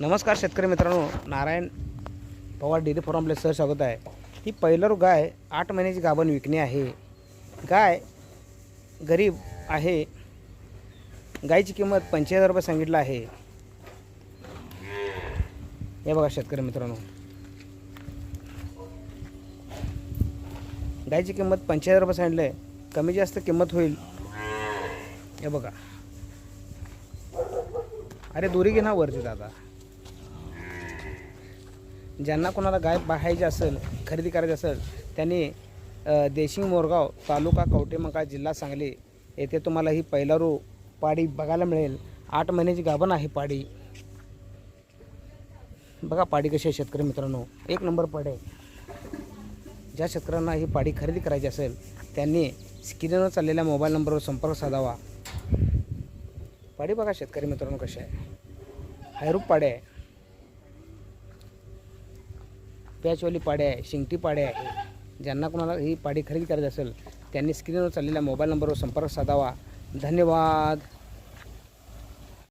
नमस्कार शेतकरी मित्रांनो नारायण पवार डेअरी फॉर्मला सर स्वागत आहे. ही पहिलं गाय आठ महिन्याची गाभण विकणे आहे. गाय गरीब आहे. गायची किंमत पंचवीस हजार रुपये सांगितलं आहे. हे बघा शेतकरी मित्रांनो. गायची किंमत पंचवीस हजार रुपये सांगितलं आहे. कमी जास्त किंमत होईल. हे बघा. अरे दोरी घे ना वरती दादा. ज्यांना कोणाला गाय पाहायची असेल खरेदी करायची असेल त्यांनी देशिंग मोरगाव तालुका कवटेमंका जिल्हा सांगली येथे तुम्हाला ही पहिलारू पाडी बघायला मिळेल. आठ महिन्याची गाभण आहे पाडी. बघा पाडी कशी आहे शेतकरी मित्रांनो. एक नंबर पाडी ज्या शेतकऱ्यांना ही पाडी खरेदी करायची असेल त्यांनी स्क्रीनवर चाललेल्या मोबाईल नंबरवर संपर्क साधावा. पाडी बघा शेतकरी मित्रांनो कशी आहे. हैरूप पाडे आहे. पॅचवाली पाडे आहे शिंगटी पाडे आहे. ज्यांना कोणाला ही पाडी खरेदी करायची असेल त्यांनी स्क्रीनवर चाललेल्या मोबाईल नंबरवर संपर्क साधावा. धन्यवाद.